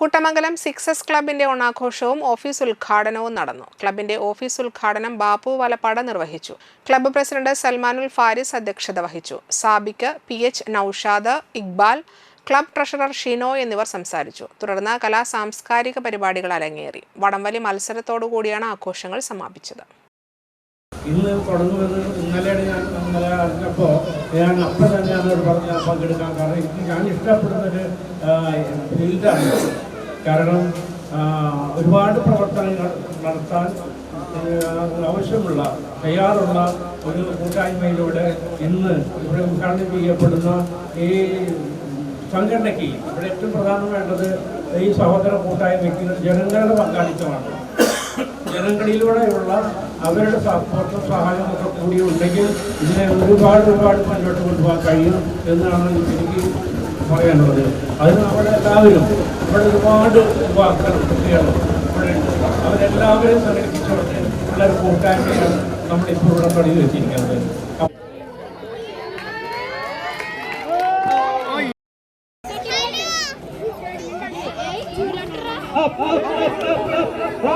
Kuttamangalam sixes ക്ലബിന്റെ ഓണാഘോഷവും office ഉദ്ഘാടനവും നടന്നു. ക്ലബിന്റെ ഓഫീസ് ഉദ്ഘാടനം ബാപ്പു വലപ്പാട് നിർവഹിച്ചു. ക്ലബ്ബ് പ്രസിഡന്റ് സൽമാനുൽ ഫാരിസ് അധ്യക്ഷത വഹിച്ചു. Sabik P H Naushad Iqbal club treasurer Shino എന്നിവർ സംസാരിച്ചു. തുടർന്ന് കലാ സാംസ്കാരിക പരിപാടികൾ അരങ്ങേറി. വടംവലി മത്സരത്തോടുകൂടിയാണ് ആഘോഷങ്ങൾ സമാപിച്ചത്. ഇന്ന് തുടങ്ങുമെന്ന് ഇന്നലെയാണ് ഞാൻ അറിഞ്ഞപ്പോൾ ഞാൻ അപ്പം തന്നെ അതിനോട് പറഞ്ഞ് പങ്കെടുക്കാൻ കാരണം എനിക്ക് ഞാൻ ഇഷ്ടപ്പെടുന്നൊരു ഫീൽഡാണ്. കാരണം ഒരുപാട് പ്രവർത്തനങ്ങൾ നടത്താൻ ആവശ്യമുള്ള തയ്യാറുള്ള ഒരു കൂട്ടായ്മയിലൂടെ ഇന്ന് ഇവിടെ ഉദ്ഘാടനം ചെയ്യപ്പെടുന്ന ഈ സംഘടനയ്ക്ക് ഇവിടെ ഏറ്റവും പ്രധാനം വേണ്ടത് ഈ സഹോദര കൂട്ടായ്മയ്ക്ക് ജനങ്ങളുടെ പങ്കാളിത്തമാണ്. ജനങ്ങളിലൂടെയുള്ള അവരുടെ സപ്പോർട്ടും സഹായവും ഒക്കെ കൂടി ഉണ്ടെങ്കിൽ ഇതിനെ ഒരുപാട് ഒരുപാട് മുന്നോട്ട് കൊണ്ടുപോകാൻ കഴിയും എന്നാണ് എനിക്ക് പറയാനുള്ളത്. അതിന് അവിടെ എല്ലാവരും ഇവിടെ ഒരുപാട് യുവാക്കൾ കുട്ടികൾ ഇവിടെ ഉണ്ട് അവരെല്ലാവരും സംഘടിപ്പിച്ചുകൊണ്ട് ഉള്ള കൂട്ടായ്മയാണ് നമ്മളിപ്പോൾ ഇവിടെ തുടങ്ങി വെച്ചിരിക്കുന്നത്. From the